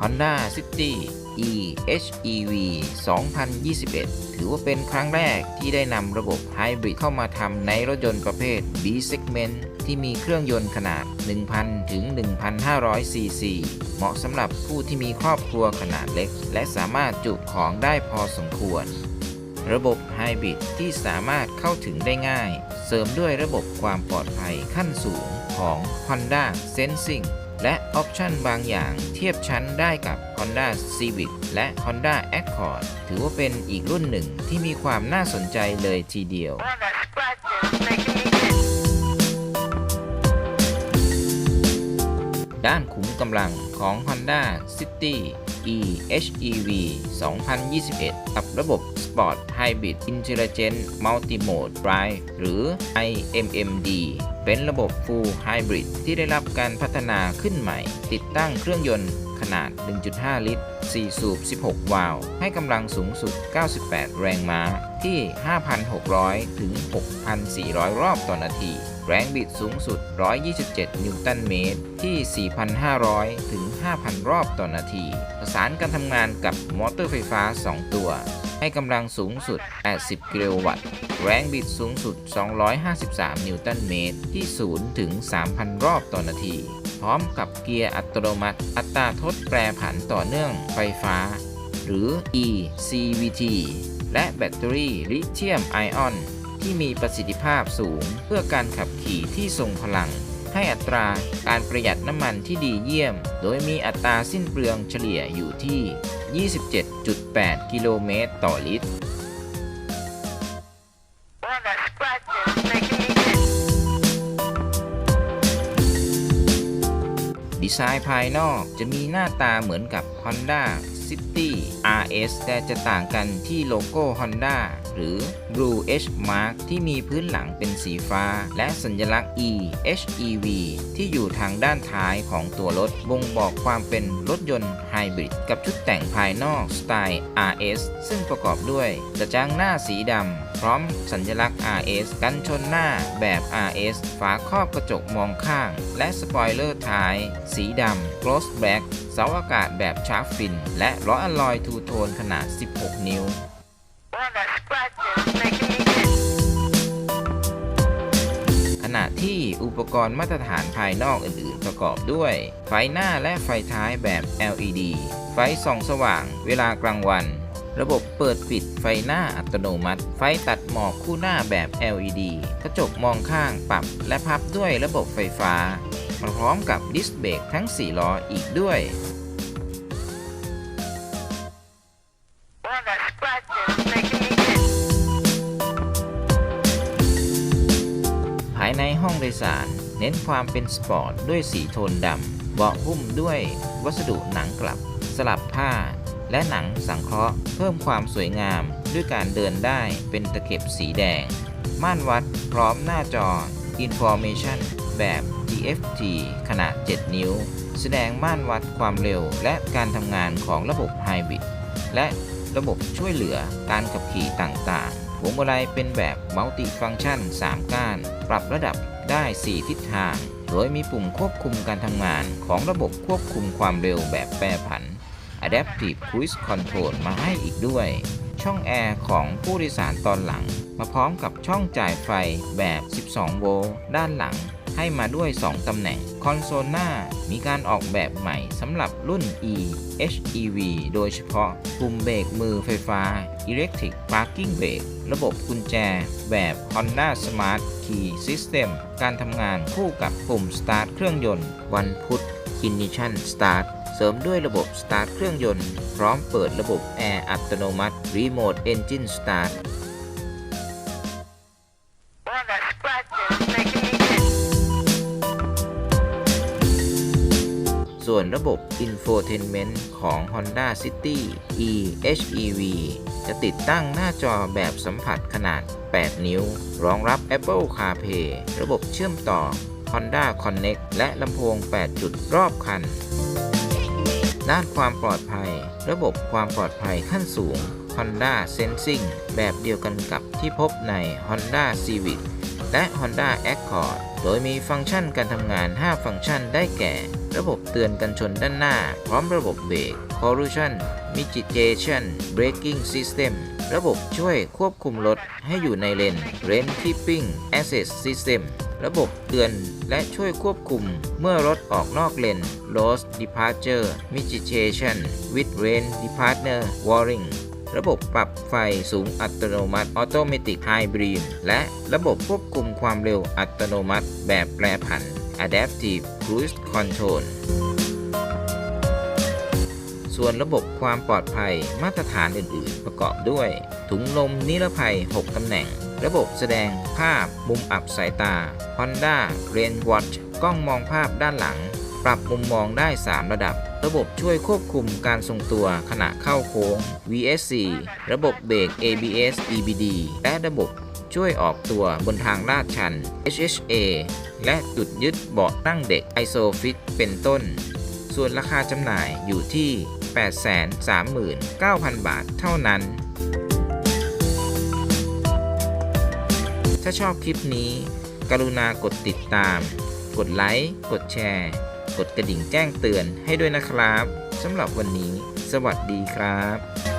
Honda City e HEV 2021 ถือว่าเป็นครั้งแรกที่ได้นำระบบไฮบริดเข้ามาทำในรถยนต์ประเภท B segment ที่มีเครื่องยนต์ขนาด 1,000 ถึง 1,500 ซีซี เหมาะสำหรับผู้ที่มีครอบครัวขนาดเล็ก และสามารถจุของได้พอสมควร ระบบไฮบริดที่สามารถเข้าถึงได้ง่าย เสริมด้วยระบบความปลอดภัยขั้นสูงของ Honda Sensing และออปชันบางอย่างเทียบชั้นได้กับ Honda Civic และ Honda Accord ถือว่าเป็นอีกรุ่นหนึ่งที่มีความน่าสนใจเลยทีเดียว ด้านขุมกำลังของ Honda City e HEV 2021 กับระบบ Sport Hybrid Intelligent Multimode Drive หรือ IMMD เป็นระบบ Full Hybrid ที่ได้รับการพัฒนาขึ้นใหม่ ติดตั้งเครื่องยนต์ขนาด 1.5 ลิตร 4 สูบ 16 วาล์วให้กำลังสูงสุด 98 แรงม้าที่ 5,600 ถึง 6,400 รอบต่อนาที แรงบิดสูงสุด 127 นิวตันเมตร ที่ 4,500 ถึง 5,000 รอบต่อนาที ประสานการทำงานกับมอเตอร์ไฟฟ้า 2 ตัวให้กำลังสูงสุด 80 กิโลวัตต์ แรงบิดสูงสุด 253 นิวตันเมตร ที่ 0 ถึง 3,000 รอบต่อนาที พร้อมกับเกียร์อัตโนมัติ อัตราทดแปรผันต่อเนื่องไฟฟ้า หรือ eCVT และแบตเตอรี่ลิเธียมไอออน ที่มีประสิทธิภาพสูงเพื่อการขับขี่ที่ทรงพลัง ให้อัตราการประหยัดน้ำมันที่ดีเยี่ยม โดยมีอัตราสิ้นเปลืองเฉลี่ยอยู่ที่ 27.8 กิโลเมตรต่อลิตร ไซน์ภายนอกจะมีหน้าตาเหมือนกับ Honda City RS แต่จะต่างกันที่โลโก้ Honda หรือ Blue H Mark ที่มีพื้นหลังเป็นสีฟ้า และสัญลักษณ์ E HEV ที่อยู่ทางด้านท้ายของตัวรถบ่งบอกความเป็นรถยนต์ไฮบริดกับชุดแต่งภายนอกสไตล์ RS ซึ่งประกอบด้วยกระจังหน้าสีดำ ร้อมสัญลักษณ์ RS กันชนหน้าแบบ RS ฝาครอบกระจกมองข้าง และสปอยเลอร์ท้าย สีดำ Gloss Black เสาอากาศแบบชาร์ฟฟิน และล้ออะลอยทูโทนขนาด 16 นิ้วขณะที่อุปกรณ์มาตรฐานภายนอกอื่น ๆ ประกอบด้วย ไฟหน้าและไฟท้ายแบบ LED ไฟส่องสว่าง เวลากลางวัน ระบบเปิดปิดไฟหน้าอัตโนมัติ ไฟตัดหมอกคู่หน้าแบบ LED กระจกมองข้างปรับและพับด้วยระบบไฟฟ้ามาพร้อมกับดิสเบรกทั้ง 4 ล้ออีกด้วย ภายในห้องโดยสาร เน้นความเป็นสปอร์ตด้วยสีโทนดำ เบาะหุ้มด้วยวัสดุหนังกลับ สลับผ้า และหนังสังเคราะห์เพิ่มความสวยงามด้วยการเดินได้เป็นตะเข็บสีแดง ม่านวัดพร้อมหน้าจอ Information แบบ TFT ขนาด 7 นิ้ว แสดงม่านวัดความเร็วและการทำงานของระบบไฮบริดและระบบช่วยเหลือการขับขี่ต่างๆพวงมาลัยเป็นแบบมัลติฟัง c t ชัน 3 ก้าน ปรับระดับได้ 4 ทิศทาง โดยมีปุ่มควบคุมการทำงานของระบบควบคุมความเร็วแบบแปรผัน Adaptive Cruise Control มาให้อีกด้วย ช่องแอร์ของผู้โดยสารตอนหลัง มาพร้อมกับช่องจ่ายไฟแบบ 12 โวลต์ด้านหลัง ให้มาด้วย 2 ตำแหน่ง คอนโซลหน้ามีการออกแบบใหม่สำหรับรุ่น E HEV โดยเฉพาะปุ่มเบรกมือไฟฟ้า Electric Parking Brake ระบบกุญแจแบบ Honda Smart Key System การทำงานคู่กับปุ่ม Start เครื่องยนต์ วันพุธ Ignition Start เสริมด้วยระบบ Start เครื่องยนต์ พร้อมเปิดระบบแอร์อัตโนมัติ Remote Engine Start ส่วนระบบ Infotainment ของ Honda City e HEV จะติดตั้งหน้าจอแบบสัมผัสขนาด 8 นิ้ว รองรับ Apple CarPlay ระบบเชื่อมต่อ Honda Connect และลำโพง 8 จุดรอบคัน ด้านความปลอดภัย ระบบความปลอดภัยขั้นสูง Honda Sensing แบบเดียวกันกับที่พบใน Honda Civic และ Honda Accord โดยมีฟังก์ชันการทำงาน 5 ฟังก์ชันได้แก่ ระบบเตือนกันชนด้านหน้า พร้อมระบบเบรก Collision Mitigation Braking System ระบบช่วยควบคุมรถให้อยู่ในเลน Lane Keeping Assist System ระบบเตือนและช่วยควบคุมเมื่อรถออกนอกเลน Loss Departure Mitigation with Lane Departure Warning ระบบปรับไฟสูงอัตโนมัติ Automatic High Beam และระบบควบคุมความเร็วอัตโนมัติแบบแปรผัน Adaptive Cruise Control ส่วนระบบความปลอดภัยมาตรฐานอื่น ๆ ประกอบด้วย ถุงลมนิรภัย 6 ตำแหน่ง ระบบแสดงภาพมุมอับสายตา Honda Rain Watch กล้องมองภาพด้านหลัง ปรับมุมมองได้ 3 ระดับ ระบบช่วยควบคุมการทรงตัวขณะเข้าโค้ง VSC ระบบเบรก ABS EBD และระบบช่วยออกตัวบนทางลาดชัน HHA และจุดยึดเบาะนั่งเด็ก ISOFIT เป็นต้น ส่วนราคาจำหน่ายอยู่ที่ 839,000 บาทเท่านั้น ถ้าชอบคลิปนี้ กรุณากดติดตาม กดไลค์กดแชร์ กดกระดิ่งแจ้งเตือนให้ด้วยนะครับสำหรับวันนี้ สวัสดีครับ